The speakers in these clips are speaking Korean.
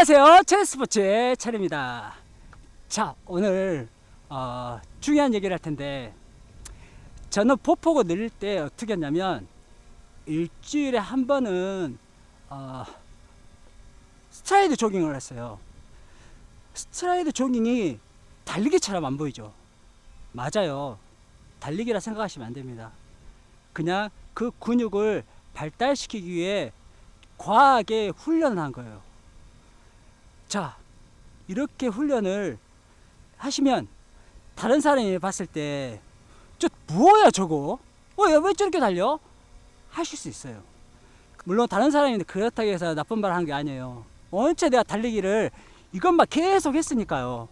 안녕하세요. 체스포츠의 차례입니다. 자, 오늘 어, 중요한 얘기를 할 텐데 저는 보폭을 늘릴 때 어떻게 했냐면 일주일에 한 번은 어, 스트라이드 조깅을 했어요. 스트라이드 조깅이 달리기처럼 안 보이죠? 맞아요. 달리기라 생각하시면 안 됩니다. 그냥 그 근육을 발달시키기 위해 과하게 훈련을 한 거예요. 자, 이렇게 훈련을 하시면 다른 사람이 봤을 때, 저 뭐야 저거? 어, 얘왜 저렇게 달려? 하실 수 있어요. 물론 다른 사람이 그렇다고 해서 나쁜 말 하는 게 아니에요. 원체 내가 달리기를 이것만 계속 했으니까요.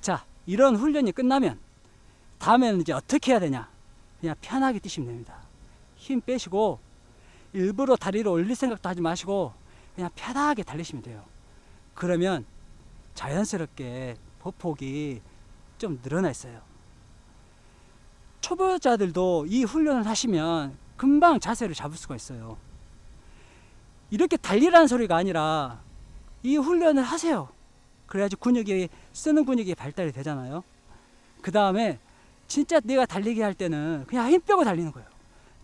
자, 이런 훈련이 끝나면 다음에는 이제 어떻게 해야 되냐? 그냥 편하게 뛰시면 됩니다. 힘 빼시고 일부러 다리를 올릴 생각도 하지 마시고 그냥 편하게 달리시면 돼요. 그러면 자연스럽게 보폭이 좀 늘어나 있어요. 초보자들도 이 훈련을 하시면 금방 자세를 잡을 수가 있어요. 이렇게 달리라는 소리가 아니라 이 훈련을 하세요. 그래야지 근육이 쓰는 근육이 발달이 되잖아요. 그 다음에 진짜 내가 달리기 할 때는 그냥 힘 빼고 달리는 거예요.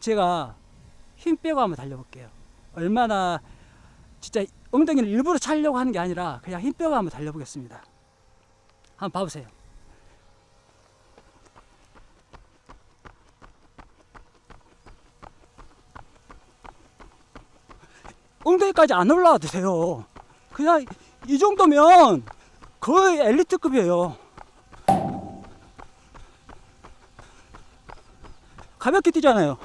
제가 힘 빼고 한번 달려볼게요. 얼마나 진짜 엉덩이를 일부러 차려고 하는 게 아니라 그냥 힘 빼고 한번 달려보겠습니다. 한번 봐보세요. 엉덩이까지 안 올라와도 돼요. 그냥 이 정도면 거의 엘리트급이에요. 가볍게 뛰잖아요.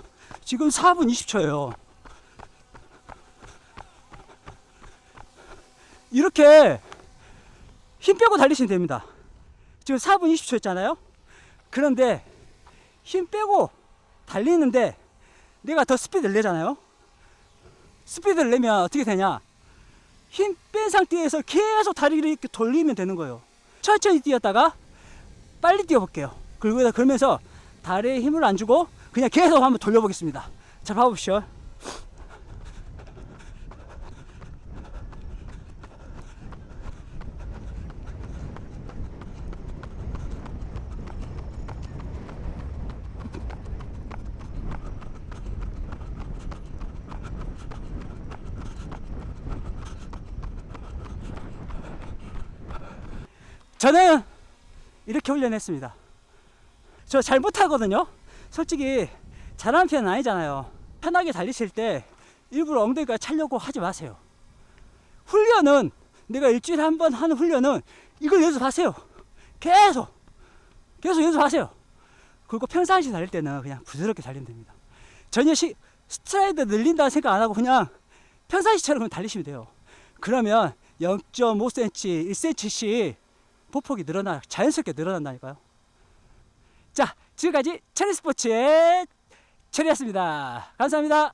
지금 4분 20초예요. 이렇게 힘 빼고 달리시면 됩니다. 지금 4분 20초 했잖아요. 그런데 힘 빼고 달리는데 내가 더 스피드를 내잖아요. 스피드를 내면 어떻게 되냐? 힘 뺀 상태에서 계속 다리를 이렇게 돌리면 되는 거예요. 천천히 뛰었다가 빨리 뛰어볼게요. 그리고 그러면서 다리에 힘을 안 주고 그냥 계속 한번 돌려보겠습니다. 자, 봐보시죠. 저는 이렇게 훈련했습니다. 저 잘 못하거든요. 솔직히 잘하는 편은 아니잖아요. 편하게 달리실 때 일부러 엉덩이가 차려고 하지 마세요. 훈련은 내가 일주일에 한 번 하는 훈련은 이걸 연습하세요. 계속 계속 연습하세요. 그리고 평상시 달릴 때는 그냥 부드럽게 달리면 됩니다. 전혀 시, 스트라이드 늘린다는 생각 안 하고 그냥 평상시처럼 달리시면 돼요. 그러면 0.5cm, 1cm씩 보폭이 늘어나 자연스럽게 늘어난다니까요. 자, 지금까지 체리 스포츠의 체리였습니다. 감사합니다.